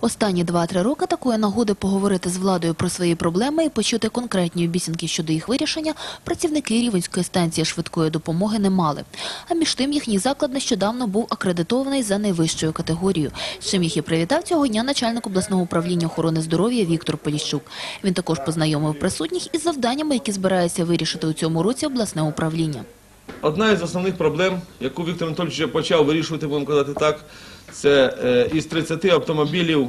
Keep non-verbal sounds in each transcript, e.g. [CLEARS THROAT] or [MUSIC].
Останні 2-3 роки такої нагоди поговорити з владою про свої проблеми і почути конкретні обіцянки щодо їх вирішення працівники Рівенської станції швидкої допомоги не мали. А між тим їхній заклад нещодавно був акредитований за найвищою категорією. З чим їх і привітав цього дня начальник обласного управління охорони здоров'я Віктор Поліщук. Він також познайомив присутніх із завданнями, які збирається вирішити у цьому році обласне управління. Одна із основних проблем, яку Віктор Анатольович почав вирішувати, будемо казати так, це е, із 30 автомобілів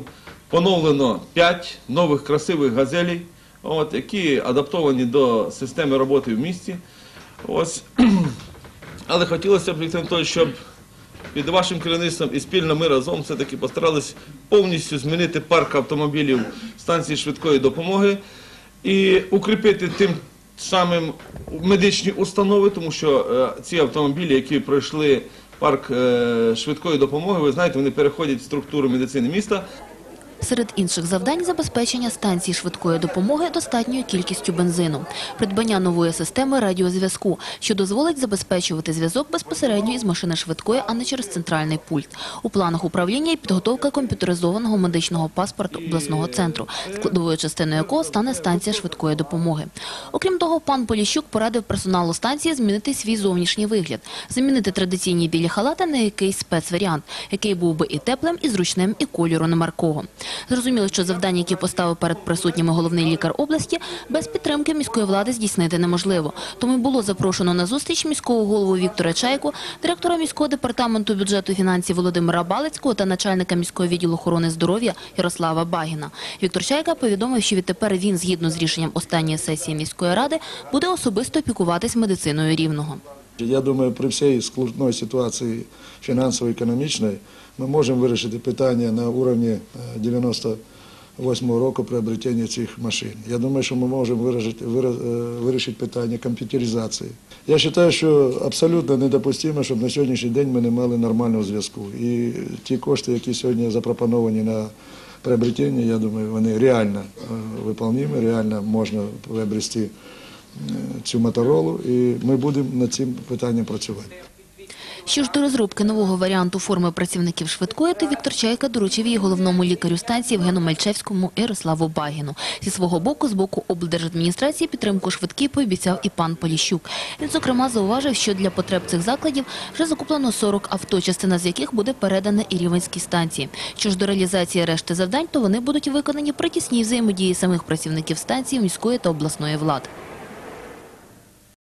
поновлено 5 нових красивих газелей, от, які адаптовані до системи роботи в місті. Ось. [CLEARS THROAT] Але хотілося б, Віктор Анатольович, щоб під вашим керівництвом і спільно ми разом все-таки постарались повністю змінити парк автомобілів станції швидкої допомоги і укріпити тим самим медичні установи, тому що е, ці автомобілі, які пройшли парк е, швидкої допомоги, ви знаєте, вони переходять в структуру медицини міста. Серед інших завдань – забезпечення станцій швидкої допомоги достатньою кількістю бензину, придбання нової системи радіозв'язку, що дозволить забезпечувати зв'язок безпосередньо із машини швидкої, а не через центральний пульт. У планах управління і підготовка комп'ютеризованого медичного паспорту обласного центру, складовою частиною якого стане станція швидкої допомоги. Окрім того, пан Поліщук порадив персоналу станції змінити свій зовнішній вигляд, замінити традиційні білі халати на якийсь спецваріант, який був би і теплим, і зручним, і кольору немаркого. Зрозуміло, що завдання, які поставив перед присутніми головний лікар області, без підтримки міської влади здійснити неможливо. Тому було запрошено на зустріч міського голову Віктора Чайку, директора міського департаменту бюджету фінансів Володимира Балицького та начальника міського відділу охорони здоров'я Ярослава Багіна. Віктор Чайка повідомив, що відтепер він, згідно з рішенням останньої сесії міської ради, буде особисто опікуватись медициною рівного. Я думаю, при всій складної ситуації фінансово-економічної ми можемо вирішити питання на уровні е, 98-го року приобретення цих машин. Я думаю, що ми можемо вира- е, вирішити питання комп'ютеризації. Я вважаю, що абсолютно недопустимо, щоб на сьогоднішній день ми не мали нормального зв'язку. І ті кошти, які сьогодні запропоновані на приобретення, я думаю, вони реально е, реально можна приобрести е, цю моторолу, і ми будемо над цим питанням працювати. Що ж до розробки нового варіанту форми працівників швидкої, то Віктор Чайка доручив її головному лікарю станції Євгену Мальчевському Ярославу Багіну. Зі свого боку, з боку облдержадміністрації підтримку швидкій пообіцяв і пан Поліщук. Він, зокрема, зауважив, що для потреб цих закладів вже закуплено 40 авто, частина з яких буде передана і рівенській станції. Що ж до реалізації решти завдань, то вони будуть виконані при тісній взаємодії самих працівників станції, міської та обласної влади.